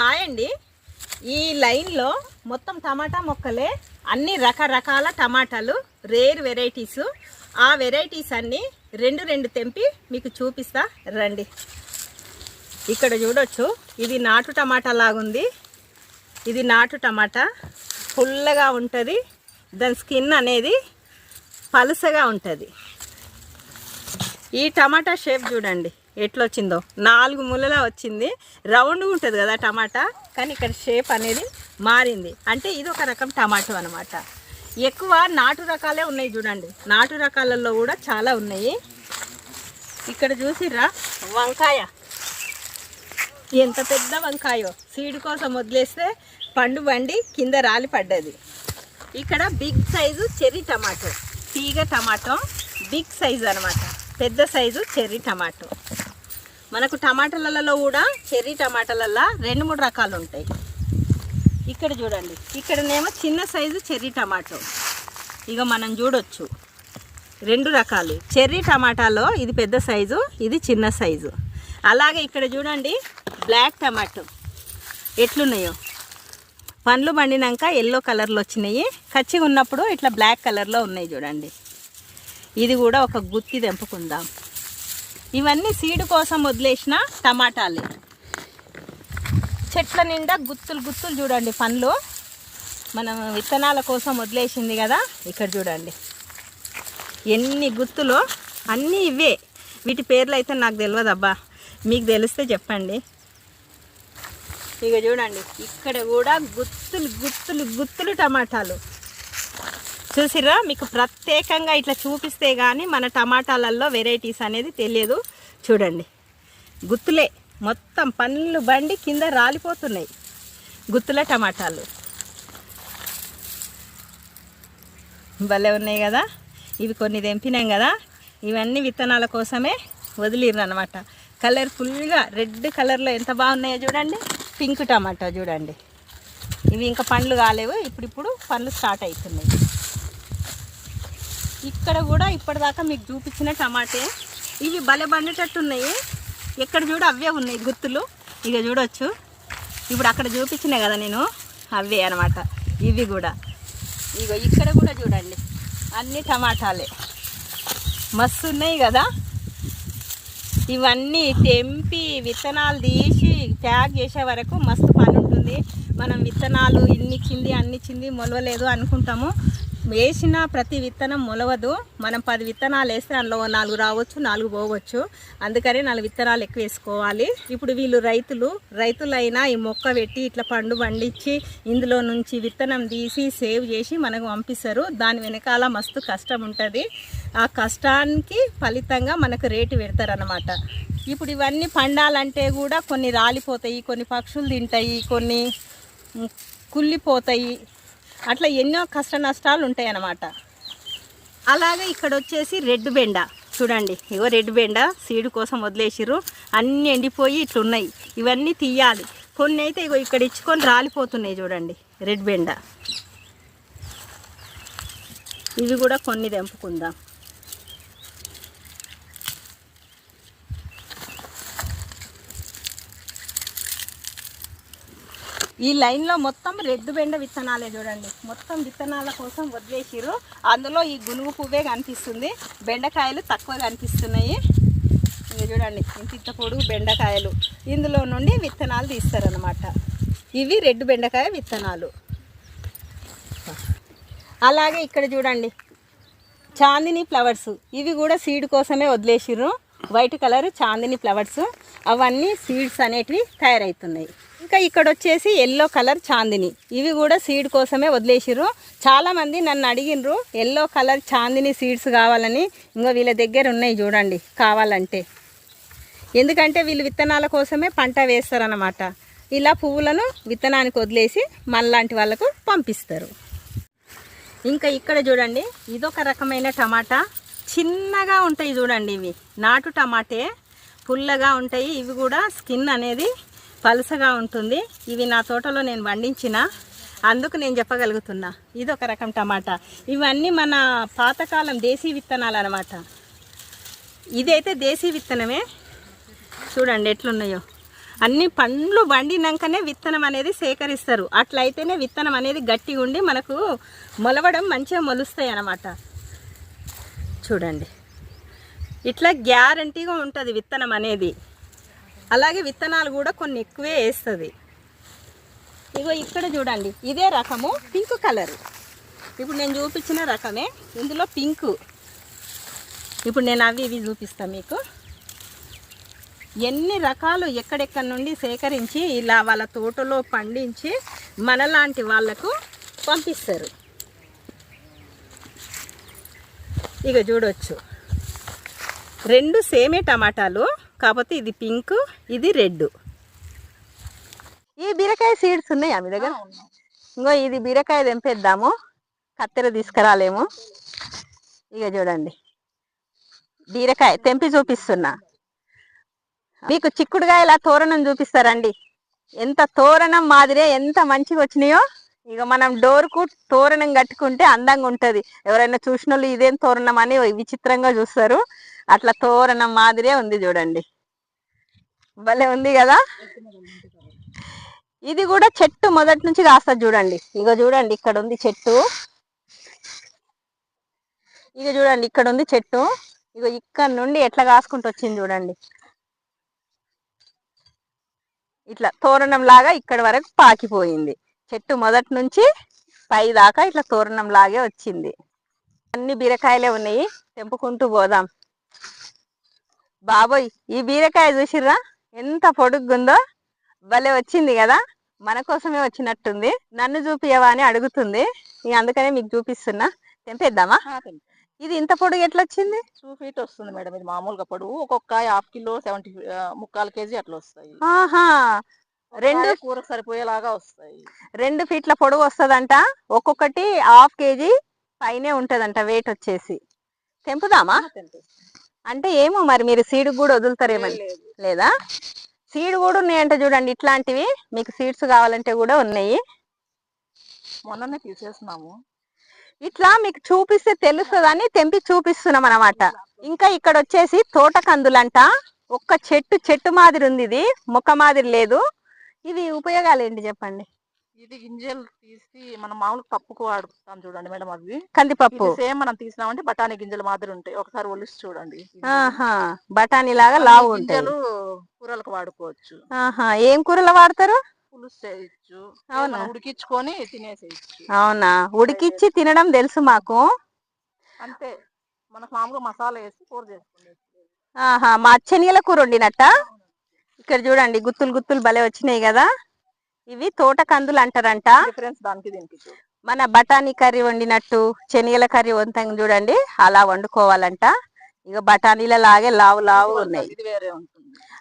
Hi అండి ఈ లైన్లో మొత్తం టమాటా మొక్కలే అన్ని రకరకాల టమాటాలు రేర్ వెరైటీస్. ఆ వెరైటీస్ అన్నీ రెండు రెండు తెంపి మీకు చూపిస్తా. రండి. ఇక్కడ చూడొచ్చు ఇది నాటు టమాటా లాగుంది. ఇది నాటు టమాటా. ఫుల్గా ఉంటుంది. దాని స్కిన్ అనేది పలుసగా ఉంటుంది. ఈ టమాటా షేప్ చూడండి. ఎట్లొచ్చిందో? నాలుగు ముళ్ళలా వచ్చింది. రౌండ్గా ఉంటుంది కదా టమాటా? కానీ ఇక్కడ షేప్ అనేది మారింది. అంటే ఇది ఒక రకం టమాటో అనమాట ఎక్కువ నాటు రకాలే ఉన్నాయి చూడండి. నాటు రకాలలో కూడా చాలా ఉన్నాయి. ఇక్కడ చూసిర్రా? వంకాయ. ఎంత పెద్ద వంకాయో. సీడ్ కోసం వదిలేస్తే పండు బండి కింద రాలి పడ్డది. ఇక్కడ బిగ్ సైజు చెర్రీ టమాటో. తీగ టమాటో. బిగ్ సైజు అనమాట పెద్ద సైజు చెర్రీ టమాటో. మనకు టమాటాలలో కూడా చెర్రీ టమాటాలలో రెండు మూడు రకాలు ఉంటాయి. ఇక్కడ చూడండి. ఇక్కడనేమో చిన్న సైజు చెర్రీ టమాటో. ఇక మనం చూడొచ్చు. రెండు రకాలు. చెర్రీ టమాటాలో ఇది పెద్ద సైజు ఇది చిన్న సైజు. అలాగే ఇక్కడ చూడండి బ్లాక్ టమాటో. ఎట్లున్నాయో. పండ్లు పండినాక ఎల్లో కలర్లో వచ్చినాయి. కచ్చిగా ఉన్నప్పుడు ఇట్లా బ్లాక్ కలర్లో ఉన్నాయి చూడండి. ఇది కూడా ఒక గుత్తి తెంపుకుందాం. ఇవన్నీ సీడ్ కోసం వదిలేసిన టమాటాలు. చెట్ల నిండా గుత్తులు గుత్తులు చూడండి పండ్లు. మనం విత్తనాల కోసం వదిలేసింది కదా ఇక్కడ చూడండి. ఎన్ని గుత్తులు అన్నీ ఇవే. వీటి పేర్లు అయితే నాకు తెలియదు అబ్బా మీకు తెలిస్తే చెప్పండి. ఇక చూడండి ఇక్కడ కూడా గుత్తులు గుత్తులు గుత్తులు టమాటాలు. చూసిర్రా? మీకు ప్రత్యేకంగా ఇట్లా చూపిస్తే కానీ మన టమాటాలలో వెరైటీస్ అనేది తెలియదు. చూడండి. గుత్తులే. మొత్తం పండ్లు బండి కింద రాలిపోతున్నాయి. గుత్తుల టమాటాలు. భలే ఉన్నాయి కదా? ఇవి కొన్ని తెంపినాం కదా? ఇవన్నీ విత్తనాల కోసమే వదిలిర్రు అనమాట కలర్ఫుల్గా రెడ్ కలర్లో ఎంత బాగున్నాయో చూడండి. పింక్ టమాటా చూడండి. ఇవి ఇంకా పండ్లు కాలేవు. ఇప్పుడిప్పుడు పండ్లు స్టార్ట్ అవుతున్నాయి. ఇక్కడ కూడా ఇప్పటిదాకా మీకు చూపించిన టమాటే. ఇవి భలే బండేటట్టు ఉన్నాయి ఎక్కడ చూడ అవే ఉన్నాయి గుర్తులు ఇక చూడొచ్చు. ఇప్పుడు అక్కడ చూపించిన కదా నేను. అవే అనమాట ఇవి కూడా. ఇగో ఇక్కడ కూడా చూడండి. అన్ని టమాటాలే. మస్తు ఉన్నాయి కదా. ఇవన్నీ తెంపి విత్తనాలు తీసి ప్యాక్ చేసే వరకు మస్తు పని ఉంటుంది మనం విత్తనాలు ఇన్నిచ్చింది అన్నిచ్చింది అన్ని మొలవలేదు అనుకుంటాము. వేసిన ప్రతి విత్తనం మొలవదు. మనం పది విత్తనాలు వేస్తే అందులో నాలుగు రావచ్చు నాలుగు పోవచ్చు. అందుకని నాలుగు విత్తనాలు ఎక్కువ వేసుకోవాలి. ఇప్పుడు వీళ్ళు రైతులు రైతులైనా ఈ మొక్క పెట్టి ఇట్లా పండు పండించి ఇందులో నుంచి విత్తనం తీసి సేవ్ చేసి మనకు పంపిస్తారు. దాని వెనకాల మస్తు కష్టం ఉంటుంది. ఆ కష్టానికి ఫలితంగా మనకు రేటు పెడతారనమాట ఇప్పుడు ఇవన్నీ పండాలంటే కూడా కొన్ని రాలిపోతాయి కొన్ని పక్షులు తింటాయి కొన్ని కుళ్ళిపోతాయి. అట్లా ఎన్నో కష్ట నష్టాలు ఉంటాయి అన్నమాట అలాగే ఇక్కడ వచ్చేసి రెడ్ బెండ. చూడండి ఇగో రెడ్ బెండ సీడ్ కోసం వదిలేసిర్రు. అన్నీ ఎండిపోయి ఇట్లున్నాయి. ఇవన్నీ తీయాలి. కొన్ని అయితే ఇగో ఇక్కడ ఇచ్చుకొని రాలిపోతున్నాయి చూడండి రెడ్ బెండ. ఇవి కూడా కొన్ని తెంపుకుందాం. ఈ లైన్లో మొత్తం రెడ్ బెండ విత్తనాలే చూడండి. మొత్తం విత్తనాల కోసం వదిలేసిరు అందులో ఈ గునుగు పువ్వే కనిపిస్తుంది. బెండకాయలు తక్కువ కనిపిస్తున్నాయి. ఇక చూడండి. ఇంత ఇంత పొడుగు బెండకాయలు. ఇందులో నుండి విత్తనాలు తీస్తారనమాట ఇవి రెడ్ బెండకాయ విత్తనాలు. అలాగే ఇక్కడ చూడండి. చాందిని ఫ్లవర్స్. ఇవి కూడా సీడ్ కోసమే వదిలేసిర్రు. White colour Chandini flowers. అవన్నీ సీడ్స్ అనేటివి తయారవుతున్నాయి ఇంకా ఇక్కడ వచ్చేసి ఎల్లో కలర్ చాందిని. ఇవి కూడా సీడ్ కోసమే వదిలేసిర్రు. చాలామంది నన్ను అడిగినరు ఎల్లో కలర్ చాందిని సీడ్స్ కావాలని ఇంకా వీళ్ళ దగ్గర ఉన్నాయి చూడండి కావాలంటే. ఎందుకంటే వీళ్ళు విత్తనాల కోసమే పంట వేస్తారనమాట ఇలా పువ్వులను విత్తనానికి వదిలేసి మనలాంటి వాళ్ళకు పంపిస్తారు. ఇంకా ఇక్కడ చూడండి ఇదొక రకమైన టమాటా. చిన్నగా ఉంటాయి చూడండి ఇవి. నాటు టమాటే పుల్లగా ఉంటాయి. ఇవి కూడా స్కిన్ అనేది పలుసగా ఉంటుంది. ఇవి నా తోటలో నేను పండించిన అందుకు నేను చెప్పగలుగుతున్నా. ఇది ఒక రకం టమాటా. ఇవన్నీ మన పాతకాలం దేశీ విత్తనాలు అనమాట ఇదైతే దేశీ విత్తనమే. చూడండి ఎట్లున్నాయో. అన్ని పండ్లు వండినాకనే విత్తనం అనేది సేకరిస్తారు. అట్లయితేనే విత్తనం అనేది గట్టిగా ఉండి మనకు మొలవడం మంచిగా మొలుస్తాయి అన్నమాట చూడండి. ఇట్లా గ్యారంటీగా ఉంటుంది విత్తనం అనేది. అలాగే విత్తనాలు కూడా కొన్ని ఎక్కువే వేస్తుంది. ఇగో ఇక్కడ చూడండి ఇదే రకము పింక్ కలర్. ఇప్పుడు నేను చూపించిన రకమే ఇందులో పింకు. ఇప్పుడు నేను అవి ఇవి చూపిస్తాను మీకు. ఎన్ని రకాలు ఎక్కడెక్కడి నుండి సేకరించి ఇలా వాళ్ళ తోటలో పండించి మనలాంటి వాళ్ళకు పంపిస్తారు. ఇక చూడొచ్చు. రెండు సేమే టమాటాలు. కాకపోతే ఇది పింక్ ఇది రెడ్. ఈ బీరకాయ సీడ్స్ ఉన్నాయా మీ దగ్గర? ఇంకో ఇది బీరకాయ తెంపేద్దాము. కత్తెర తీసుకురాలేము. ఇక చూడండి. బీరకాయ తెంపి చూపిస్తున్నా. మీకు చిక్కుడుగాయల తోరణం చూపిస్తారండి. ఎంత తోరణం మాదిరే ఎంత మంచిగా వచ్చినాయో ఇక మనం డోర్కు తోరణం కట్టుకుంటే అందంగా ఉంటది. ఎవరైనా చూసిన వాళ్ళు ఇదేం తోరణం అని విచిత్రంగా చూస్తారు. అట్లా తోరణం మాదిరే ఉంది చూడండి. భలే ఉంది కదా? ఇది కూడా చెట్టు మొదటి నుంచి కాస్తుంది చూడండి. ఇగో చూడండి ఇక్కడ ఉంది చెట్టు. ఇక చూడండి ఇక్కడ ఉంది చెట్టు. ఇక ఇక్కడ నుండి ఎట్లా కాసుకుంటూ వచ్చింది చూడండి. ఇట్లా తోరణం లాగా ఇక్కడ వరకు పాకిపోయింది. చెట్టు మొదటి నుంచి పై దాకా ఇట్లా తోరణం లాగే వచ్చింది. అన్ని బీరకాయలే ఉన్నాయి. తెంపుకుంటూ పోదాం. బాబోయ్ ఈ బీరకాయ చూసిర్రా? ఎంత పొడుగ్గుందో. భలే వచ్చింది కదా? మన కోసమే వచ్చినట్టుంది. నన్ను చూపియవా అని అడుగుతుంది. అందుకనే మీకు చూపిస్తున్నా. తెంపేద్దామా? ఇది ఇంత పొడుగు ఎట్లా వచ్చింది టూ ఫీట్ వస్తుంది మేడం. ఇది మామూలుగా పొడవు. ఒక్కొక్క హాఫ్ కిలో సెవెంటీ ముక్కాలు కేజీ అట్లా వస్తాయి. ఆహా! రెండు కూరకు సరిపోయేలాగా వస్తాయి. రెండు ఫీట్ల పొడవు వస్తదంట. ఒక్కొక్కటి హాఫ్ కేజీ పైనే ఉంటదంట వెయిట్ వచ్చేసి. తెంపుదామా? అంటే ఏమో మరి మీరు సీడ్ కూడా వదులుతారేమని లేదు. సీడ్ కూడా ఉన్నాయంట చూడండి ఇట్లాంటివి. మీకు సీడ్స్ కావాలంటే కూడా ఉన్నాయి. మొన్ననే తీసేసినాము. ఇట్లా మీకు చూపిస్తే తెలుస్తుందని తెంపి చూపిస్తున్నాం అన్నమాట. ఇంకా ఇక్కడ వచ్చేసి తోట కందులంట ఒక్క చెట్టు చెట్టు మాదిరి ఉంది ఇది. మొక్క మాదిరి లేదు. ఇవి ఉపయోగాలు ఏంటి చెప్పండి? ఇది గింజలు తీసి మనం మామూలు పప్పుకు వాడుతాం చూడండి మేడం అవి. కందిపప్పు. సేమ్ మనం తీసినామంటే బఠానీ గింజలు మాదిరి ఉంటాయి. ఒకసారి ఒలిసి చూడండి. ఆహా బఠానీ లాగా లావు ఉంటాయి. కూరలకు వాడుకోవచ్చు. ఆహా ఏం కూరలు వాడతారు? పులుసు చేయొచ్చు అవునా? ఉడికించుకొని తినేసేయచ్చు. అవునా? ఉడికిచ్చి తినడం తెలుసు మాకు. అంతే. మనకు మామూలుగా మసాలా వేసి కూర చేసుకునేది. ఆహా మా శనగల కూర వండినట్ట? ఇక్కడ చూడండి గుత్తులు గుత్తులు భలే వచ్చినాయి కదా. ఇవి తోట కందులు అంటారంట డిఫరెన్స్ దానికి దీనికి చూడు. మన బఠానీ కర్రీ వండినట్టు శనగల కర్రీ వంతం చూడండి అలా వండుకోవాలంట. ఇక బఠానీల లాగే లావు లావు ఉన్నాయి.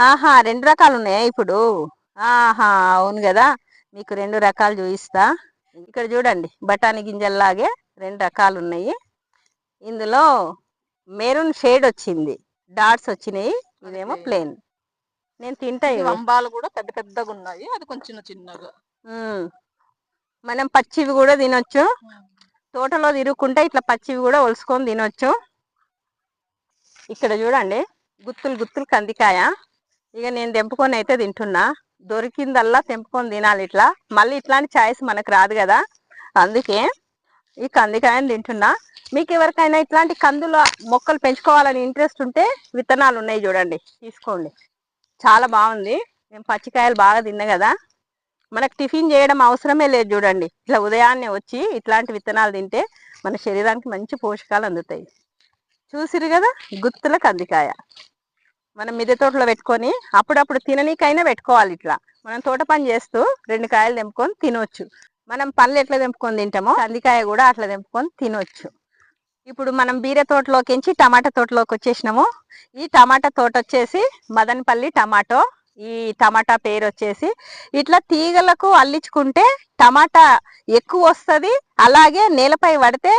ఆహా రెండు రకాలు ఉన్నాయా ఇప్పుడు? ఆహా అవును కదా. మీకు రెండు రకాలు చూపిస్తా. ఇక్కడ చూడండి బఠానీ గింజల్లాగే రెండు రకాలు ఉన్నాయి ఇందులో మెరూన్ షేడ్ వచ్చింది. డాట్స్ వచ్చినాయి. ఇదేమో. ప్లేన్ నేను తింటా ఈ ఇవి. వంబాలు కూడా పెద్ద పెద్దగా ఉన్నాయి. అది కొంచెం చిన్న చిన్నగా. మనం పచ్చివి కూడా తినొచ్చు. తోటలో తిరుగుకుంటే ఇట్లా పచ్చివి కూడా ఒలుసుకొని తినొచ్చు. ఇక్కడ చూడండి గుత్తులు గుత్తులు కందికాయ. ఇక నేను తెంపుకొని అయితే తింటున్నా. దొరికిందల్లా తెంపుకొని తినాలి ఇట్లా. మళ్ళీ ఇట్లాంటి ఛాయిస్ మనకు రాదు కదా. అందుకే ఈ కందికాయని తింటున్నా. మీకు ఎవరికైనా ఇట్లాంటి కందుల మొక్కలు పెంచుకోవాలని ఇంట్రెస్ట్ ఉంటే విత్తనాలు ఉన్నాయి చూడండి. తీసుకోండి. చాలా బాగుంది. మేము పచ్చికాయలు బాగా తిన్నా కదా. మనకు టిఫిన్ చేయడం అవసరమే లేదు చూడండి. ఇట్లా ఉదయాన్నే వచ్చి ఇట్లాంటి విత్తనాలు తింటే మన శరీరానికి మంచి పోషకాలు అందుతాయి. చూసిరు కదా? గుత్తుల కందికాయ. మనం మిద్దె తోటలో పెట్టుకొని అప్పుడప్పుడు తిననీకైనా పెట్టుకోవాలి ఇట్లా. మనం తోట పని చేస్తూ రెండు కాయలు తెంపుకొని తినొచ్చు. మనం పళ్ళు ఎట్లా తెంపుకొని తింటామో కందికాయ కూడా అట్లా తెంపుకొని తినొచ్చు. ఇప్పుడు మనం బీర తోటలోకించి టమాటా తోటలోకి వచ్చేసినాము ఈ టమాటా తోట వచ్చేసి మదనపల్లి టమాటో ఈ టమాటా పేరు వచ్చేసి ఇట్లా తీగలకు అల్లించుకుంటే టమాటా ఎక్కువ వస్తుంది అలాగే నేలపై పడితే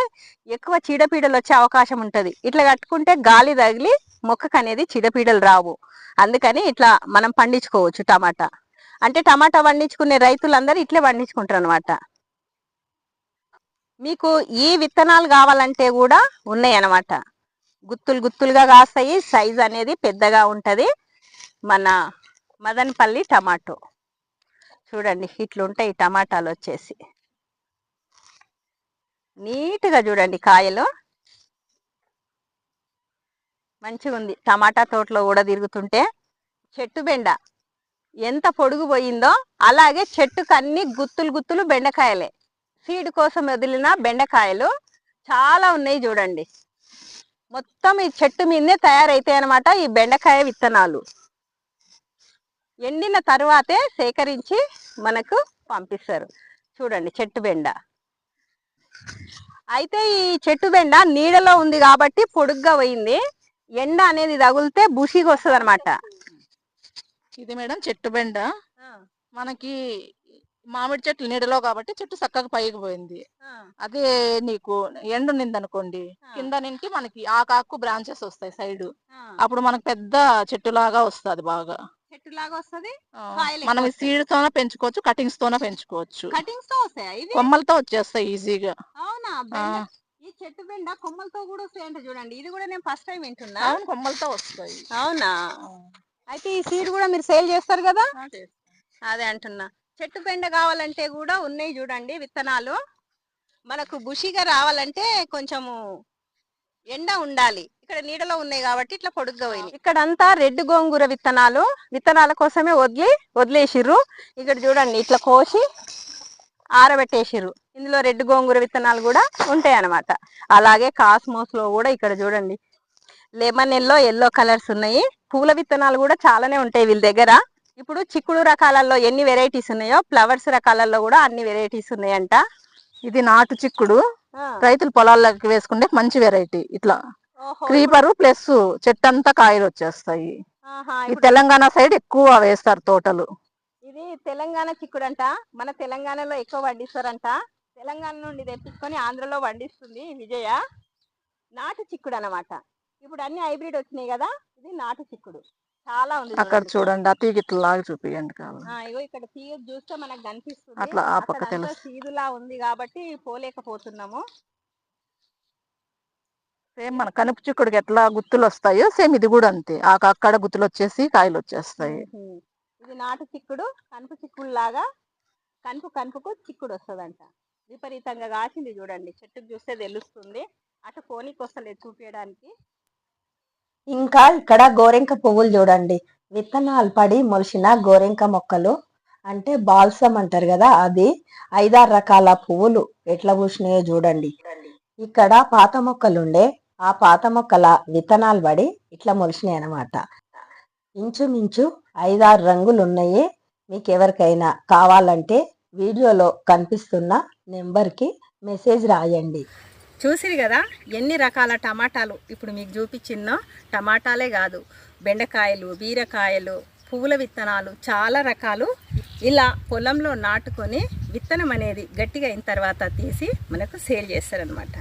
ఎక్కువ చీడపీడలు వచ్చే అవకాశం ఉంటుంది ఇట్లా కట్టుకుంటే గాలి తగిలి మొక్కకు అనేది చీడపీడలు రావు. అందుకని ఇట్లా మనం పండించుకోవచ్చు టమాటా. అంటే టమాటా పండించుకునే రైతులందరూ ఇట్లే పండించుకుంటారు అనమాట మీకు ఈ విత్తనాలు కావాలంటే కూడా ఉన్నాయన్నమాట. గుత్తులు గుత్తులుగా కాస్తాయి సైజ్ అనేది పెద్దగా ఉంటుంది. మన మదనపల్లి టమాటో. చూడండి ఇట్లుంటాయి టమాటాలు వచ్చేసి. నీట్గా చూడండి కాయలు. మంచిగా ఉంది. టమాటా తోటలో కూడా తిరుగుతుంటే చెట్టు బెండ ఎంత పొడుగు పోయిందో అలాగే చెట్టుకు అన్ని గుత్తులు గుత్తులు బెండకాయలే. సీడ్ కోసం వదిలిన బెండకాయలు చాలా ఉన్నాయి చూడండి. మొత్తం ఈ చెట్టు మీదే తయారైతాయి అన్నమాట ఈ బెండకాయ విత్తనాలు. ఎండిన తరువాతే సేకరించి మనకు పంపిస్తారు. చూడండి చెట్టు బెండ. అయితే ఈ చెట్టు బెండ నీడలో ఉంది కాబట్టి పొడుగ్గా పోయింది. ఎండ అనేది తగిలితే బుషిగా వస్తుంది అనమాట ఇది మేడం చెట్టు బెండ. మనకి మామిడి చెట్లు నీడలో కాబట్టి చెట్టు చక్కగా పైకి పోయింది. అదే నీకు ఎండు నింది అనుకోండి కింద నుంచి మనకి ఆకాకు బ్రాంచెస్ వస్తాయి సైడ్. అప్పుడు మనకు పెద్ద చెట్టు లాగా వస్తుంది బాగా. చెట్టు లాగా వస్తుంది మనం సీడ్ తోనే పెంచుకోవచ్చు కటింగ్స్ తోనే పెంచుకోవచ్చు. కటింగ్స్తో వస్తాయి కొమ్మలతో వచ్చేస్తాయి ఈజీగా. అవునా? ఈ చెట్టు బెండ కొమ్మలతో కూడా వస్తాయంట చూడండి. ఇది కూడా నేను ఫస్ట్ టైం వింటున్నా. అవును కొమ్మలతో వస్తాయి. అవునా? అయితే ఈ సీడ్ కూడా మీరు సేల్ చేస్తారు కదా. అదే అంటున్నా. చెట్టు బెండ కావాలంటే కూడా ఉన్నాయి చూడండి విత్తనాలు. మనకు బుషిగా రావాలంటే కొంచెము ఎండ ఉండాలి. ఇక్కడ నీడలో ఉన్నాయి కాబట్టి ఇట్లా పొడుగ్గా పోయినాయి. ఇక్కడంతా రెడ్ గోంగూర విత్తనాలు. విత్తనాల కోసమే వదిలి వదిలేసిర్రు. ఇక్కడ చూడండి ఇట్లా కోసి ఆరబెట్టేసిర్రు. ఇందులో రెడ్ గోంగూర విత్తనాలు కూడా ఉంటాయి అన్నమాట అలాగే కాస్మోస్లో కూడా ఇక్కడ చూడండి. లెమన్ ఎల్లో ఎల్లో కలర్స్ ఉన్నాయి. పూల విత్తనాలు కూడా చాలానే ఉంటాయి వీళ్ళ దగ్గర. ఇప్పుడు చిక్కుడు రకాలలో ఎన్ని వెరైటీస్ ఉన్నాయో ఫ్లవర్స్ రకాలలో కూడా అన్ని వెరైటీస్ ఉన్నాయంట. ఇది నాటు చిక్కుడు. రైతులు పొలాల్లోకి వేసుకుంటే మంచి వెరైటీ ఇట్లా. క్రీపర్ ప్లస్ చెట్టు అంతా కాయలు వచ్చేస్తాయి. ఈ తెలంగాణ సైడ్ ఎక్కువ వేస్తారు తోటలు. ఇది తెలంగాణ చిక్కుడంట. మన తెలంగాణలో ఎక్కువ పండిస్తారంట. తెలంగాణ నుండి తెప్పించుకొని ఆంధ్రలో పండిస్తుంది విజయ. నాటు చిక్కుడు అన్నమాట. ఇప్పుడు అన్ని హైబ్రిడ్ వచ్చినాయి కదా ఇది నాటు చిక్కుడు. చాలా ఉంది అక్కడ చూడండి. ఆ తీగ ఇట్లా లాగా చూపియండి కావాలి ఆ, ఇగో ఇక్కడ తీగ చూస్తే మనకు కనిపిస్తుంది. అట్లా ఆ పక్క తెలుసు. సీదులా ఉంది కాబట్టి పోలేకపోతున్నాము. సేమ్ మన కనుపు చిక్కుడుకి ఎట్లా గుత్తులు వస్తాయో సేమ్ ఇది కూడా అంతే. ఆ అక్కడ గుత్తులు వచ్చేసి కాయలు వచ్చేస్తాయి. ఇది నాటు చిక్కుడు కనుపు చిక్కుడు లాగా కనుపు కనుపుకు చిక్కుడు వస్తుందంట విపరీతంగా కాసింది చూడండి. చెట్టుకు చూస్తే తెలుస్తుంది. అటు పోనీకి వస్తలేదు చూపించడానికి ఇంకా ఇక్కడ గోరెంక పువ్వులు చూడండి. విత్తనాలు పడి మొలిసిన గోరెంక మొక్కలు అంటే బాల్సమ్ అంటారు కదా అది. ఐదారు రకాల పువ్వులు ఎట్లా పూసినాయో చూడండి. ఇక్కడ పాత మొక్కలు ఉండే ఆ పాత మొక్కల విత్తనాలు పడి ఇట్లా మొలిసినాయి అన్నమాట. ఇంచుమించు ఐదారు రంగులు ఉన్నాయి. మీకు ఎవరికైనా కావాలంటే వీడియోలో కనిపిస్తున్న నెంబర్కి మెసేజ్ రాయండి. చూసిరు కదా ఎన్ని రకాల టమాటాలు ఇప్పుడు మీకు చూపించిన్నో టమాటాలే కాదు బెండకాయలు బీరకాయలు పువ్వుల విత్తనాలు చాలా రకాలు ఇలా పొలంలో నాటుకొని విత్తనం అనేది గట్టిగా అయిన తర్వాత తీసి మనకు సేల్ చేస్తారనమాట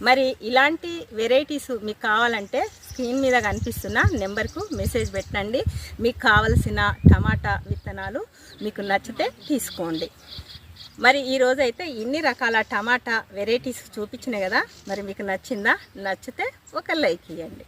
మరి ఇలాంటి వెరైటీస్ మీకు కావాలంటే స్క్రీన్ మీద కనిపిస్తున్న నెంబర్కు మెసేజ్ పెట్టండి. మీకు కావలసిన టమాటా విత్తనాలు మీకు నచ్చితే తీసుకోండి. మరి ఈరోజు అయితే ఇన్ని రకాల టమాటా వెరైటీస్ చూపించినాయి కదా మరి మీకు నచ్చిందా? నచ్చితే ఒక లైక్ ఇవ్వండి